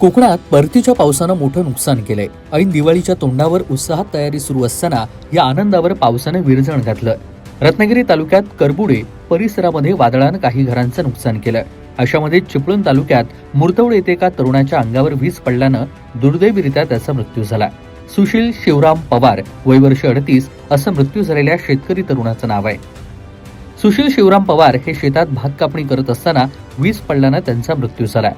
कोकणात परतीच्या पावसानं मोठं नुकसान केलंय. ऐन दिवाळीच्या तोंडावर उत्साहात तयारी सुरू असताना या आनंदावर पावसानं विरजण घातलं. रत्नागिरी तालुक्यात करबुडे परिसरामध्ये वादळानं काही घरांचं नुकसान केलं. अशामध्ये चिपळूण तालुक्यात मुर्तवड येथे एका तरुणाच्या अंगावर वीज पडल्यानं दुर्दैवीरित्या त्याचा मृत्यू झाला. सुशील शिवराम पवार वय वर्ष अडतीस असं मृत्यू झालेल्या शेतकरी तरुणाचं नाव आहे. सुशील शिवराम पवार हे शेतात भात कापणी करत असताना वीज पडल्यानं त्यांचा मृत्यू झाला.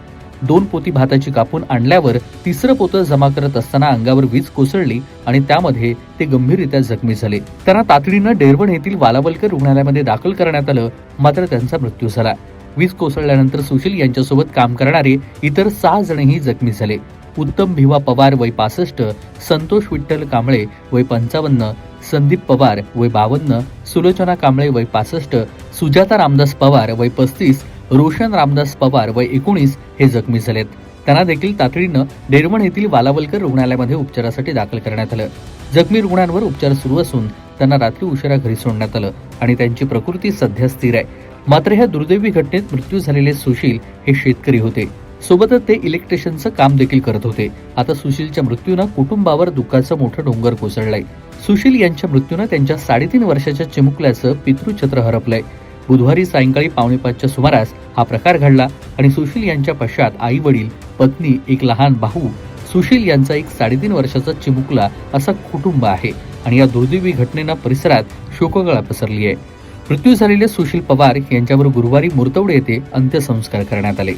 दोन पोती भाताची कापून आणल्यावर तिसरं पोतं जमा करत असताना अंगावर वीज कोसळली आणि त्यामध्ये ते गंभीररित्या जखमी झाले. त्यांना तातडीनं डेरवण येथील वालावलकर रुग्णालयामध्ये दाखल करण्यात आलं मात्र त्यांचा मृत्यू झाला. वीज कोसळल्यानंतर सुशील यांच्यासोबत काम करणारे इतर सहा जणही जखमी झाले. उत्तम भिवा पवार वय पासष्ट संतोष विठ्ठल कांबळे वय पंचावन्न संदीप पवार वय बावन्न सुलोचना कांबळे वय पासष्ट सुजाता रामदास पवार वय पस्तीस रोशन रामदास पवार व एकोणीस हे जखमी झालेत. त्यांना देखील तातडीनं डेरवण येथील वालावलकर रुग्णालयामध्ये उपचारासाठी दाखल करण्यात आलं. जखमी रुग्णांवर उपचार सुरू असून त्यांना रात्री उशिरा घरी सोडण्यात आलं आणि त्यांची प्रकृती सध्या स्थिर आहे. मात्र ह्या दुर्दैवी घटनेत मृत्यू झालेले सुशील हे शेतकरी होते. सोबतच ते इलेक्ट्रिशियनचं काम देखील करत होते. आता सुशीलच्या मृत्यूनं कुटुंबावर दुःखाचं मोठं डोंगर कोसळलंय. सुशील यांच्या मृत्यूनं त्यांच्या साडेतीन वर्षाच्या चिमुकल्याचं पितृछत्र हरपलंय. बुधवारी सायंकाळी पावणेपाचच्या सुमारास हा प्रकार घडला आणि सुशील यांच्या पश्चात आई वडील पत्नी एक लहान भाऊ सुशील यांचा एक साडेतीन वर्षाचा चिमुकला असा कुटुंब आहे आणि या दुर्दैवी घटनेनं परिसरात शोकगळा पसरली आहे. मृत्यू झालेले सुशील पवार यांच्यावर गुरुवारी मुर्तवड येथे अंत्यसंस्कार करण्यात आले.